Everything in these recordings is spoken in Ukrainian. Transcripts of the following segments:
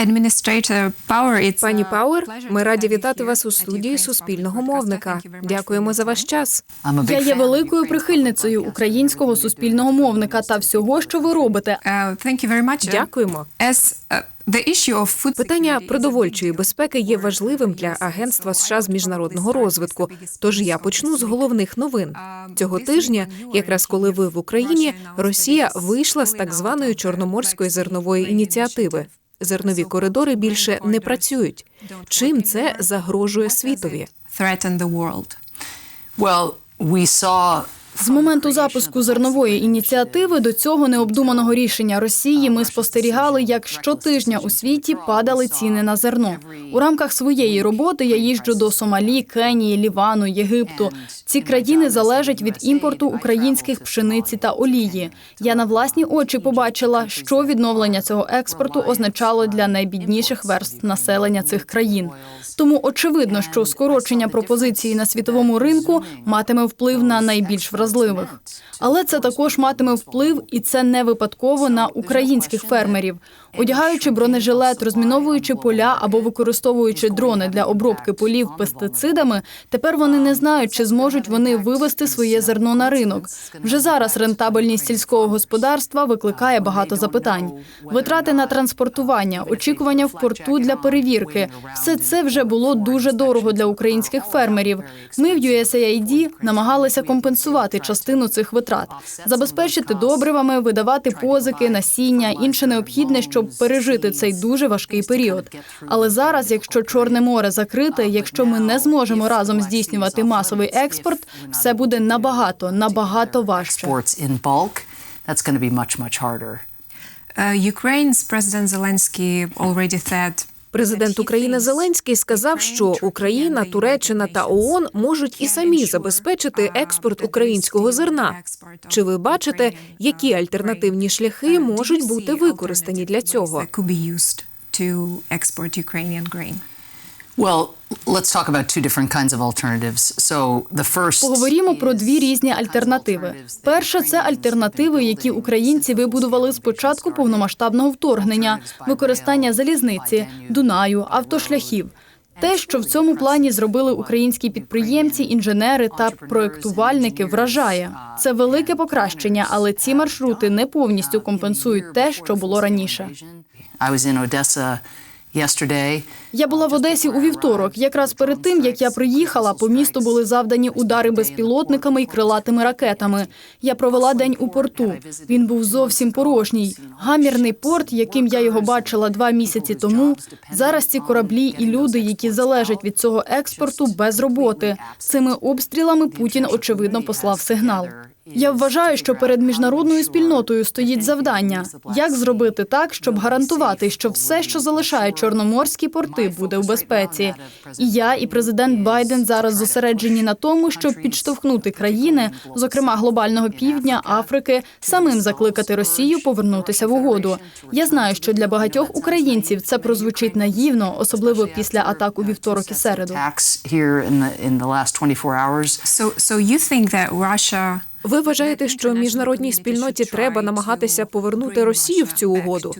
Administrator Power, it's Пані Пауер, ми раді вітати вас у студії Суспільного мовника. Thank you very much for Дякуємо за ваш час. Я є великою прихильницею українського суспільного мовника та всього, що ви робите. Uh, Thank you very much. Дякуємо. Uh, the issue of food Питання security is a продовольчої безпеки є важливим для Агентства США з міжнародного probably start with розвитку. Тож я почну з головних новин цього тижня, якраз коли ви в Україні, Росія вийшла з так званої чорноморської зернової ініціативи. Зернові коридори більше не працюють. Чим це загрожує світові? З моменту запуску зернової ініціативи до цього необдуманого рішення Росії ми спостерігали, як щотижня у світі падали ціни на зерно. У рамках своєї роботи я їжджу до Сомалі, Кенії, Лівану, Єгипту. Ці країни залежать від імпорту українських пшениці та олії. Я на власні очі побачила, що відновлення цього експорту означало для найбідніших верств населення цих країн. Тому очевидно, що скорочення пропозиції на світовому ринку матиме вплив на найбільш вразливих. Але це також матиме вплив, і це не випадково на українських фермерів. Одягаючи бронежилет, розміновуючи поля або використовуючи дрони для обробки полів пестицидами, тепер вони не знають, чи зможуть вони вивести своє зерно на ринок. Вже зараз рентабельність сільського господарства викликає багато запитань. Витрати на транспортування, очікування в порту для перевірки все це вже було дуже дорого для українських фермерів. Ми в USAID намагалися компенсувати частину цих витрат, забезпечити добривами, видавати позики, насіння, інше необхідне, щоб пережити цей дуже важкий період. Але зараз, якщо Чорне море закрите, якщо ми не зможемо разом здійснювати масовий експорт, все буде набагато набагато важче. much harder. Uh, Ukraine's President Zelensky already said Президент України Зеленський сказав, що Україна, Туреччина та ООН можуть і самі забезпечити експорт українського зерна. Чи ви бачите, які альтернативні шляхи можуть бути використані для цього? Well, let's talk about two different kinds of alternatives. So the first Поговоримо про дві різні альтернативи. Перша це альтернативи, які українці вибудували з початку повномасштабного вторгнення, використання залізниці, Дунаю, автошляхів. Те, що в цьому плані зробили українські підприємці, інженери та проектувальники, вражає. Це велике покращення, але ці маршрути не повністю компенсують те, що було раніше. I was in Odessa yesterday. Я була в Одесі у вівторок. Якраз перед тим як я приїхала, по місту були завдані удари безпілотниками і крилатими ракетами. Я провела день у порту. Він був зовсім порожній. Гамірний порт, яким я його бачила два місяці тому. Зараз ці кораблі і люди, які залежать від цього експорту, без роботи. Цими обстрілами Путін очевидно послав сигнал. Я вважаю, що перед міжнародною спільнотою стоїть завдання, як зробити так, щоб гарантувати, що все, що залишає чорноморські порти, буде в безпеці. І я, і президент Байден зараз зосереджені на тому, щоб підштовхнути країни, зокрема глобального півдня, Африки, самим закликати Росію повернутися в угоду. Я знаю, що для багатьох українців це прозвучить наївно, особливо після атак у вівторок і середу. Attacks here in the in the last 24 hours. So, so you think that Russia Ви вважаєте, що міжнародній спільноті треба намагатися повернути Росію в цю угоду?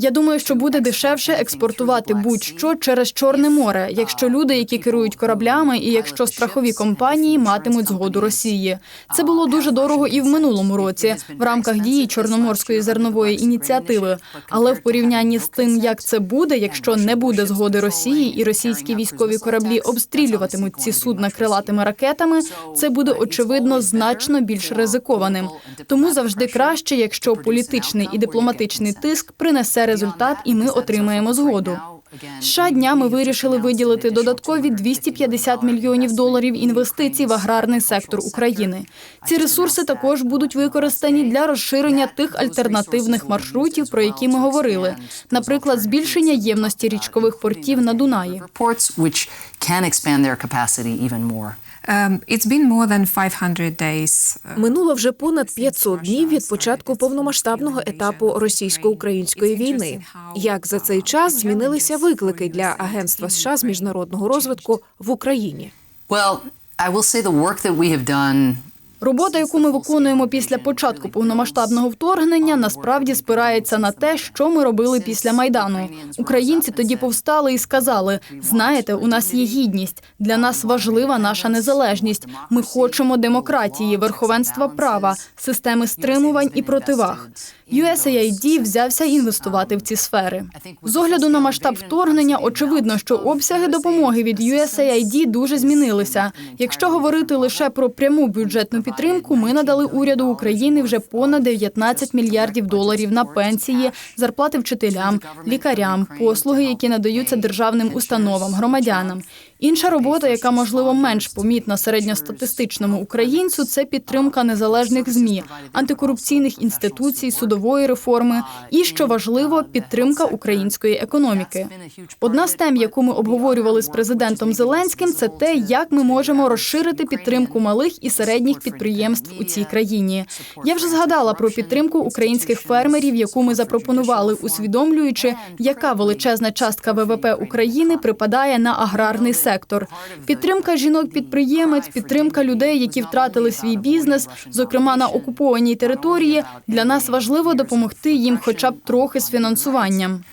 Я думаю, що буде дешевше експортувати будь-що через Чорне море, якщо люди, які керують кораблями, і якщо страхові компанії матимуть згоду Росії. Це було дуже дорого і в минулому році в рамках дії Чорноморської зернової ініціативи. Але в порівнянні з тим, як це буде, якщо не буде згоди Росії, і російські військові кораблі обстрілюватимуть ці судна крилатими ракетами, це буде очевидно значно більш ризикованим. Тому завжди краще, якщо політичний і дипломатичний тиск принесе результат, і ми отримаємо згоду. США днями вирішили виділити додаткові 250 мільйонів доларів інвестицій в аграрний сектор України. Ці ресурси також будуть використані для розширення тих альтернативних маршрутів, про які ми говорили, наприклад, збільшення ємності річкових портів на Дунаї. Ports which can expand their capacity even more. It's been more than 500 days. uh, Минуло вже понад 500 днів від початку повномасштабного етапу російсько-української війни. Як за цей час змінилися виклики для Агентства США з міжнародного розвитку в Україні? Робота, яку ми виконуємо після початку повномасштабного вторгнення, насправді спирається на те, що ми робили після майдану. Українці тоді повстали і сказали: знаєте, у нас є гідність. Для нас важлива наша незалежність. Ми хочемо демократії, верховенства права, системи стримувань і противаг. USAID взявся інвестувати в ці сфери. З огляду на масштаб вторгнення, очевидно, що обсяги допомоги від USAID дуже змінилися. Якщо говорити лише про пряму бюджетну підтримку, ми надали уряду України вже понад 19 мільярдів доларів на пенсії, зарплати вчителям, лікарям, послуги, які надаються державним установам, громадянам. Інша робота, яка можливо менш помітна середньостатистичному українцю, це підтримка незалежних змі, антикорупційних інституцій, судової реформи і, що важливо, підтримка української економіки. Одна з тем, яку ми обговорювали з президентом Зеленським, це те, як ми можемо розширити підтримку малих і середніх підприємств у цій країні. Я вже згадала про підтримку українських фермерів, яку ми запропонували, усвідомлюючи, яка величезна частка ВВП України припадає на аграрний сектор. Підтримка жінок-підприємець, підтримка людей, які втратили свій бізнес, зокрема на окупованій території. Для нас важливо допомогти їм, хоча б трохи з фінансуванням.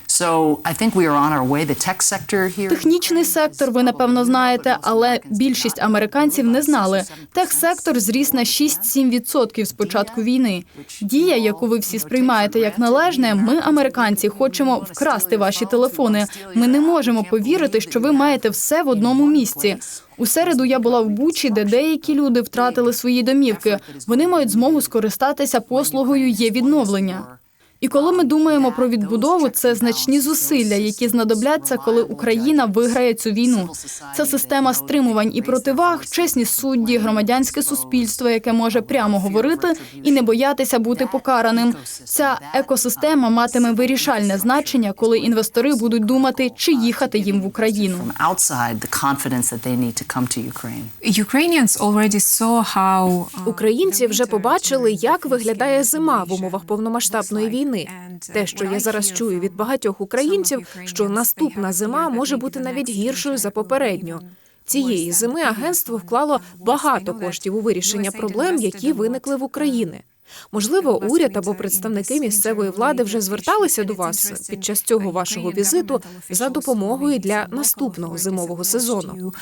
Технічний сектор, ви напевно знаєте, але більшість американців не знали. Техсектор зріс на 6-7% з початку війни. Дія, яку ви всі сприймаєте як належне, ми, американці, хочемо вкрасти ваші телефони. Ми не можемо повірити, що ви маєте все в одному місці. У середу я була в Бучі, де деякі люди втратили свої домівки. Вони мають змогу скористатися послугою є відновлення. І коли ми думаємо про відбудову, це значні зусилля, які знадобляться, коли Україна виграє цю війну. Це система стримувань і противаг, чесні судді, громадянське суспільство, яке може прямо говорити і не боятися бути покараним. Ця екосистема матиме вирішальне значення, коли інвестори будуть думати, чи їхати їм в Україну. Uh, Українці вже побачили, як виглядає зима в умовах повномасштабної війни. Те, що я зараз чую від багатьох українців, що наступна зима може бути навіть гіршою за попередню. Цієї зими агентство вклало багато коштів у вирішення проблем, які виникли в Україні. Можливо, уряд або представники місцевої влади вже зверталися до вас під час цього вашого візиту за допомогою для наступного зимового сезону.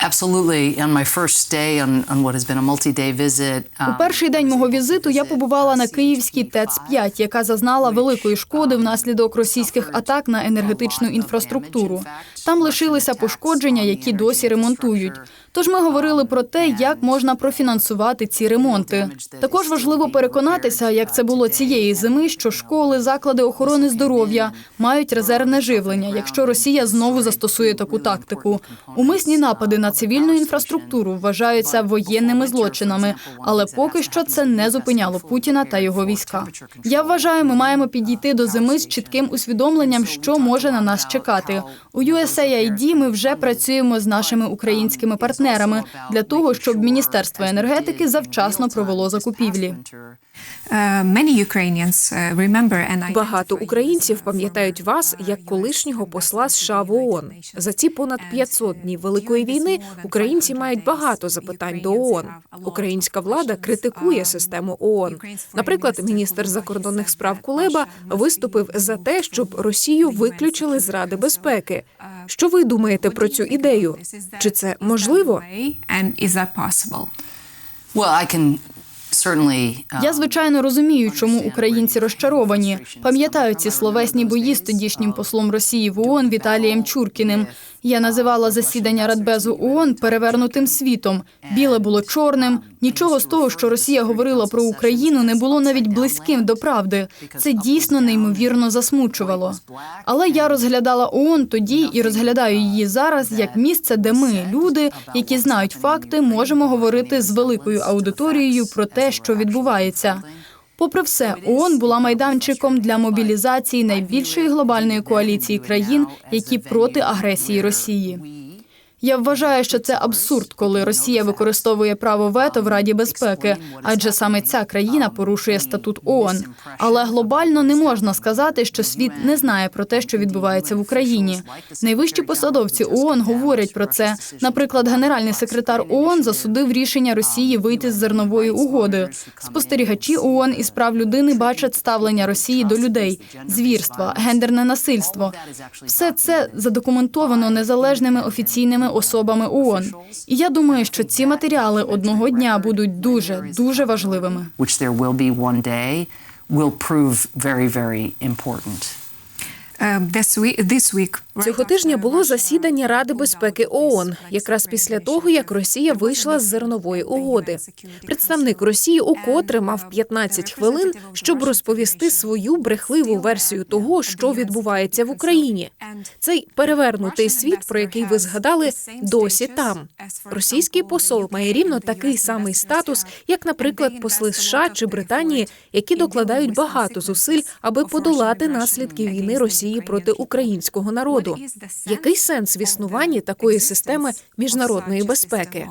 Absolutely. On my first day on, on what has been a multi-day visit. У um, перший день мого візиту я побувала на київській ТЕЦ 5 яка зазнала великої шкоди внаслідок російських атак на енергетичну інфраструктуру. Там лишилися пошкодження, які досі ремонтують. Тож ми говорили про те, як можна профінансувати ці ремонти. Також важливо переконатися, як це було цієї зими, що школи, заклади охорони здоров'я мають резервне живлення, якщо Росія знову застосує таку тактику. Умисні напади на цивільну інфраструктуру вважаються воєнними злочинами, але поки що це не зупиняло Путіна та його війська. Я вважаю, ми маємо підійти до зими з чітким усвідомленням, що може на нас чекати. У USAID ми вже працюємо з нашими українськими партнерами для того, щоб Міністерство енергетики завчасно провело закупівлі. Uh, uh, remember and Багато українців пам'ятають uh, вас як колишнього посла США в ООН. За ці понад 500 днів великої війни українці мають багато запитань до ООН. Українська влада критикує систему ООН. Наприклад, міністр закордонних справ Кулеба виступив за те, щоб Росію виключили з Ради безпеки. Що ви думаєте про цю ідею? Чи це можливо? And is that possible? well, I can certainly. uh, Я звичайно розумію, чому українці розчаровані. Пам'ятаю ці словесні бої з тодішнім послом Росії в ООН Віталієм Чуркіним. Я називала засідання Радбезу ООН перевернутим світом. Біле було чорним. Нічого з того, що Росія говорила про Україну, не було навіть близьким до правди. Це дійсно неймовірно засмучувало. Але я розглядала ООН тоді і розглядаю її зараз як місце, де ми, люди, які знають факти, можемо говорити з великою аудиторією про те, що відбувається. Попри все, ООН була майданчиком для мобілізації найбільшої глобальної коаліції країн, які проти агресії Росії. Я вважаю, що це абсурд, коли Росія використовує право вето в Раді безпеки, адже саме ця країна порушує статут ООН. Але глобально не можна сказати, що світ не знає про те, що відбувається в Україні. Найвищі посадовці ООН говорять про це. Наприклад, генеральний секретар ООН засудив рішення Росії вийти з зернової угоди. Спостерігачі ООН із прав людини бачать ставлення Росії до людей, звірства, гендерне насильство. Все це задокументовано незалежними офіційними особами ООН. І я думаю, що ці матеріали одного дня будуть дуже дуже важливими. Uh, this week, this week, Цього тижня було засідання Ради безпеки ООН, якраз після того, як Росія вийшла з зернової угоди. Представник Росії укотре мав 15 хвилин, щоб розповісти свою брехливу версію того, що відбувається в Україні. Цей перевернутий світ, про який ви згадали, досі там. Російський посол має рівно такий самий статус, як, наприклад, посли США чи Британії, які докладають багато зусиль, аби подолати наслідки війни Росії проти українського народу. Sense Який сенс в існуванні такої системи міжнародної безпеки?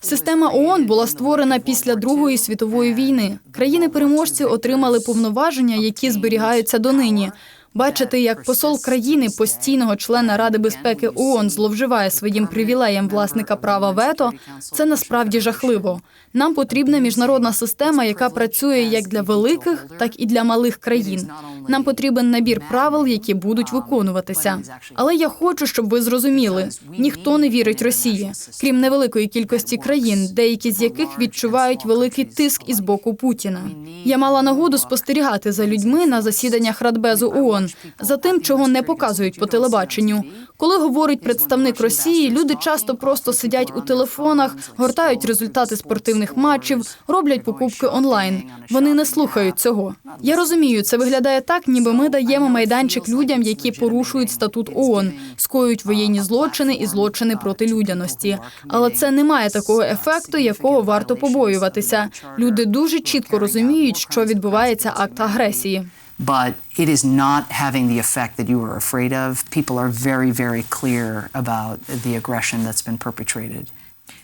Система ООН була створена після Другої світової війни. Країни-переможці отримали повноваження, які зберігаються донині. Бачити, як посол країни, постійного члена Ради безпеки ООН зловживає своїм привілеєм власника права вето, це насправді жахливо. Нам потрібна міжнародна система, яка працює як для великих, так і для малих країн. Нам потрібен набір правил, які будуть виконуватися. Але я хочу, щоб ви зрозуміли, ніхто не вірить Росії, крім невеликої кількості країн, деякі з яких відчувають великий тиск із боку Путіна. Я мала нагоду спостерігати за людьми на засіданнях Радбезу ООН, за тим, чого не показують по телебаченню. Коли говорить представник Росії, люди часто просто сидять у телефонах, гортають результати спортивних матчів, роблять покупки онлайн. Вони не слухають цього. Я розумію, це виглядає так, ніби ми даємо майданчик людям, які порушують статут ООН, скоюють воєнні злочини і злочини проти людяності. Але це не має такого ефекту, якого варто побоюватися. Люди дуже чітко розуміють, що відбувається акт агресії. but it is not having the effect that you were afraid of. People are very, very clear about the aggression that's been perpetrated.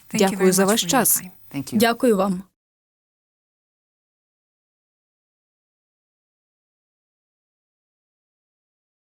Thank you Дякую very за much ваш for your час. time. Thank you. Дякую вам.